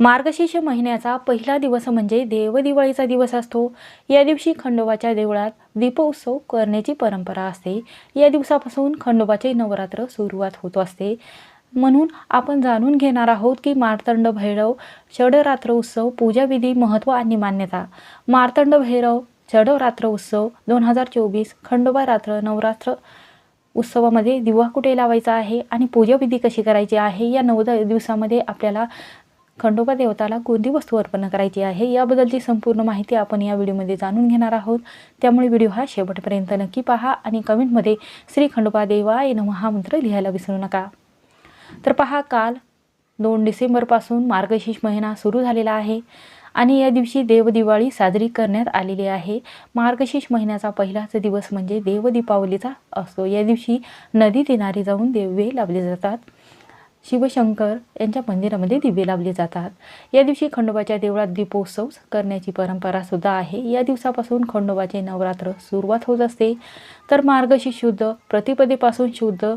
मार्गशीर्ष महिन्याचा पहिला दिवस म्हणजे देवदिवाळीचा दिवस असतो. या दिवशी खंडोबाच्या देवळात दीपोत्सव करण्याची परंपरा असते. या दिवसापासून खंडोबाचे नवरात्र सुरुवात होत असते. म्हणून आपण जाणून घेणार आहोत की मार्तंड भैरव षडरात्र उत्सव पूजाविधी महत्त्व आणि मान्यता. मार्तंड भैरव षडरात्र उत्सव दोन हजार चोवीस खंडोबा रात्र नवरात्र उत्सवामध्ये दिवा कुठे लावायचा आहे आणि पूजाविधी कशी करायची आहे या नऊ दिवसामध्ये आपल्याला खंडोबा देवताला कोणती वस्तू अर्पण करायची आहे याबद्दलची संपूर्ण माहिती आपण या व्हिडिओमध्ये जाणून घेणार आहोत. त्यामुळे व्हिडिओ हा शेवटपर्यंत नक्की पहा आणि कमेंटमध्ये श्री खंडोबा देवाय नमः हा मंत्र लिहायला विसरू नका. तर पहा काल दोन डिसेंबरपासून मार्गशीर्ष महिना सुरू झालेला आहे आणि या दिवशी देवदिवाळी साजरी करण्यात आलेली आहे. मार्गशीर्ष महिन्याचा पहिलाच दिवस म्हणजे देवदीपावलीचा असतो. या दिवशी नदी किनारी जाऊन दिवे लावले जातात. शिवशंकर यांच्या मंदिरामध्ये दिवे लावले जातात. या दिवशी खंडोबाच्या देवळात दीपोत्सव करण्याची परंपरा सुद्धा आहे. या दिवसापासून खंडोबाचे नवरात्र सुरुवात होत असते. तर मार्गशी शुद्ध प्रतिपदेपासून शुद्ध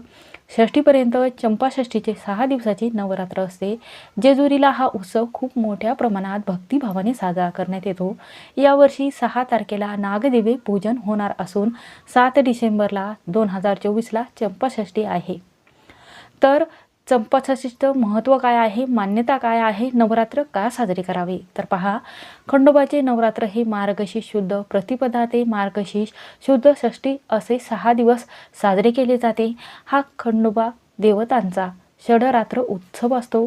षष्टीपर्यंत चंपाषष्टीचे सहा दिवसाचे नवरात्र असते. जेजुरीला हा उत्सव खूप मोठ्या प्रमाणात भक्तिभावाने साजरा करण्यात येतो. यावर्षी सहा तारखेला नागदेवे पूजन होणार असून सात डिसेंबरला दोन हजार चोवीसला चंपाषष्टी आहे. तर चंपाषष्टीचं महत्त्व काय आहे? मान्यता काय आहे? नवरात्र का साजरे करावे? तर पहा खंडोबाचे नवरात्र हे मार्गशीर्ष शुद्ध प्रतिपदा ते मार्गशीर्ष शुद्ध षष्टी असे सहा दिवस साजरे केले जाते. हा खंडोबा देवतांचा षडरात्र उत्सव असतो.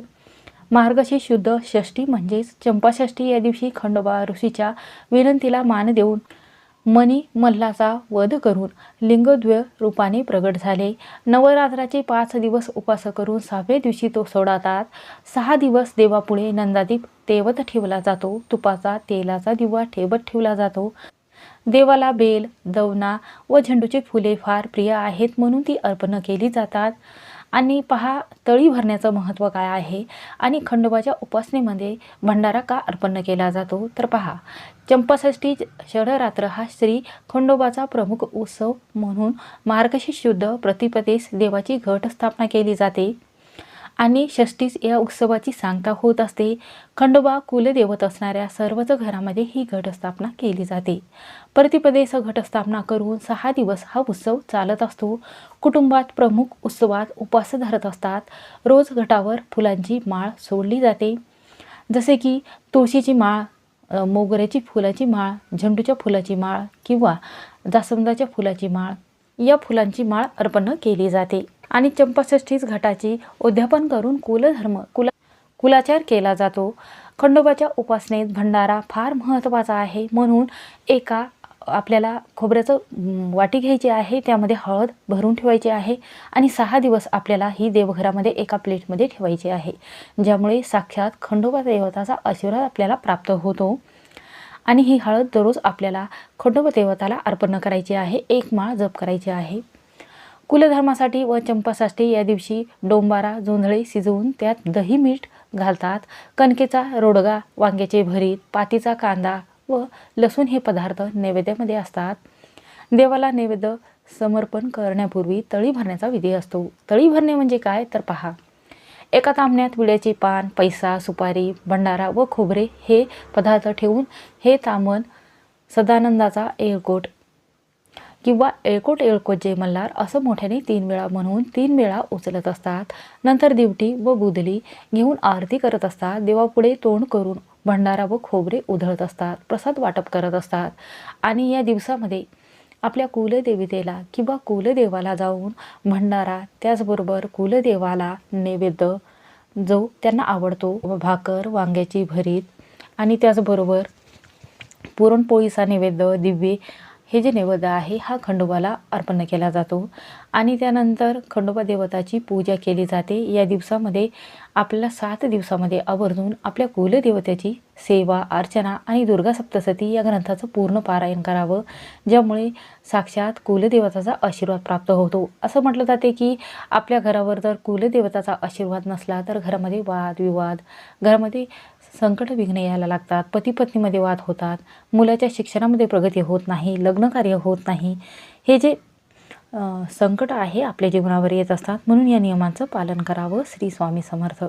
मार्गशीर्ष शुद्ध षष्टी म्हणजेच चंपाषष्टी या दिवशी खंडोबा ऋषीच्या विनंतीला मान देऊन मनी मल्लाचा वध करून लिंगद्वय रूपाने प्रगट झाले. नवरात्राचे पाच दिवस उपास करून सहाव्या दिवशी तो सोडातात. सहा दिवस देवापुढे नंदादीप तेवत ठेवला जातो. तुपाचा तेलाचा दिवा ठेवत ठेवला जातो. देवाला बेल दवना व झेंडूची फुले फार प्रिय आहेत म्हणून ती अर्पण केली जातात. आणि पहा तळी भरण्याचं महत्त्व काय आहे? आणि खंडोबाच्या उपासनेमध्ये भंडारा का अर्पण केला जातो? तर पहा चंपाषष्ठी षडरात्र हा श्री खंडोबाचा प्रमुख उत्सव म्हणून मार्गशीर्ष शुद्ध प्रतिपदेस देवाची घट स्थापना केली जाते. आणि षष्टीस या उत्सवाची सांगता होत असते. खंडोबा कुलदेवत असणाऱ्या सर्वच घरामध्ये ही घटस्थापना केली जाते. प्रतिपदेस घटस्थापना करून सहा दिवस हा उत्सव चालत असतो. कुटुंबात प्रमुख उत्सवात उपास धरत असतात. रोज घटावर फुलांची माळ सोडली जाते. जसे की तुळशीची माळ मोगऱ्याची फुलाची माळ झेंडूच्या फुलाची माळ किंवा जास्वंदाच्या फुलाची माळ. या फुलांची माळ अर्पण केली जाते. आणि चंपाषष्ठीच घटाची उद्यापन करून कुलधर्म कुला कुलाचार केला जातो. खंडोबाच्या उपासनेत भंडारा फार महत्त्वाचा आहे म्हणून एका आपल्याला खोबऱ्याचं वाटी घ्यायची आहे त्यामध्ये हळद भरून ठेवायची आहे आणि सहा दिवस आपल्याला ही देवघरामध्ये एका प्लेटमध्ये ठेवायची आहे. ज्यामुळे साक्षात खंडोबा देवताचा आशीर्वाद आपल्याला प्राप्त होतो. आणि ही हळद दररोज आपल्याला खंडोबा देवताला अर्पण करायची आहे एक माळ जप करायची आहे. कुलधर्मासाठी व चंपासाठी या दिवशी डोंबारा जोंधळे शिजवून त्यात दही मीठ घालतात. कणकेचा रोडगा वांग्याचे भरीत पातीचा कांदा व लसूण हे पदार्थ नैवेद्यामध्ये असतात. देवाला नैवेद्य समर्पण करण्यापूर्वी तळी भरण्याचा विधी असतो. तळी भरणे म्हणजे काय? तर पहा. एका तांबण्यात विड्याचे पान पैसा सुपारी भंडारा व खोबरे हे पदार्थ ठेवून हे तांबण सदानंदाचा एळकोट किंवा एळकोट एळकोट जय मल्हार असं मोठ्याने तीन वेळा म्हणून तीन वेळा उचलत असतात. नंतर दिवटी व बुदली घेऊन आरती करत असतात. देवापुढे तोंड करून भंडारा व खोबरे उधळत असतात. प्रसाद वाटप करत असतात. आणि या दिवसामध्ये आपल्या कुलदेवतेला किंवा कुलदेवाला जाऊन भंडारा त्याचबरोबर कुलदेवाला नैवेद्य जो त्यांना आवडतो व भाकर वांग्याची भरीत आणि त्याचबरोबर पुरणपोळीचा नैवेद्य दिव्ये हे जे नैवेद्य आहे हा खंडोबाला अर्पण केला जातो. आणि त्यानंतर खंडोबा देवताची पूजा केली जाते. या दिवसामध्ये आपल्याला सात दिवसामध्ये आवर्जून आपल्या कुलदेवतेची सेवा अर्चना आणि दुर्गा सप्तसती या ग्रंथाचं पूर्ण पारायण करावं ज्यामुळे साक्षात कुलदेवताचा आशीर्वाद प्राप्त होतो. असं म्हटलं जाते की आपल्या घरावर जर कुलदेवताचा आशीर्वाद नसला तर घरामध्ये वाद विवाद घरामध्ये संकट विघ्न यायला लागतात पती पत्नीमध्ये वाद होतात मुलाच्या शिक्षणामध्ये प्रगती होत नाही लग्नकार्य होत नाही. हे जे संकट आहे आपल्या जीवनावर येत असतात म्हणून या नियमांचं पालन करावं श्री स्वामी समर्थ.